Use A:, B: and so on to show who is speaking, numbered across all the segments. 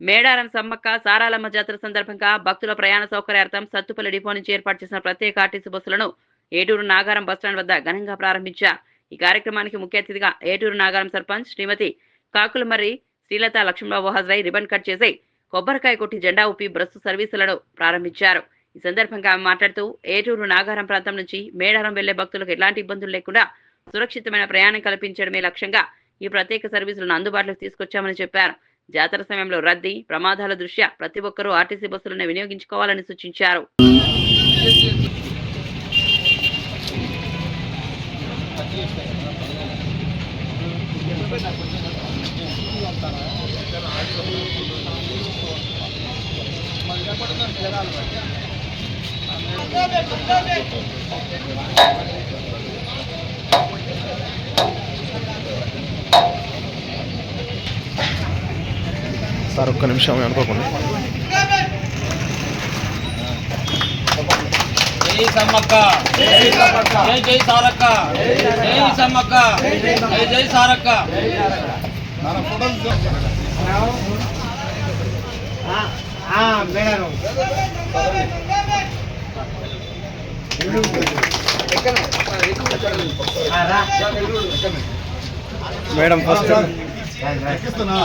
A: మేడారం సమ్మక్క సారాలమ్మ జాతర సందర్భంగా భక్తుల ప్రయాణ సౌకర్యార్థం సత్తుపల్లి డిపో నుంచి ఏర్పాటు చేసిన ప్రత్యేక ఆర్టీసీ బస్సులను ఏటూరు నాగారం బస్టాండ్ వద్ద ఘనంగా ప్రారంభించారు. ఈ కార్యక్రమానికి ముఖ్య అతిథిగా ఏటూరు నాగారం సర్పంచ్ శ్రీమతి కాకులమర్రి శ్రీలత లక్ష్మణబాబు హాజరై రిబన్ కట్ చేసి కొబ్బరికాయ కొట్టి జెండా ఊపి బస్సు సర్వీసులను ప్రారంభించారు. ఈ సందర్భంగా ఆమె మాట్లాడుతూ ఏటూరు నాగారం ప్రాంతం నుంచి మేడారం వెళ్ళే భక్తులకు ఎలాంటి ఇబ్బందులు లేకుండా సురక్షితమైన ప్రయాణం కల్పించడమే లక్ష్యంగా ఈ ప్రత్యేక సర్వీసులను అందుబాటులోకి తీసుకొచ్చామని చెప్పారు. జాతర సమయంలో రద్దీ ప్రమాదాల దృష్ట్యా ప్రతి ఒక్కరూ ఆర్టీసీ బస్సులను వినియోగించుకోవాలని సూచించారు.
B: సార్ ఒక్క నిమిషం అనుకోకుండా.
C: జై సమ్మక్క. జై జై సారక్క. జై సమ్మక్క. జై జై సారక్క.
B: మేడం. ఫస్ట్. ఎక్కిస్తున్నా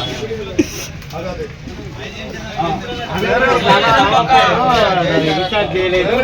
B: రీఛార్జ్ చేయలేదు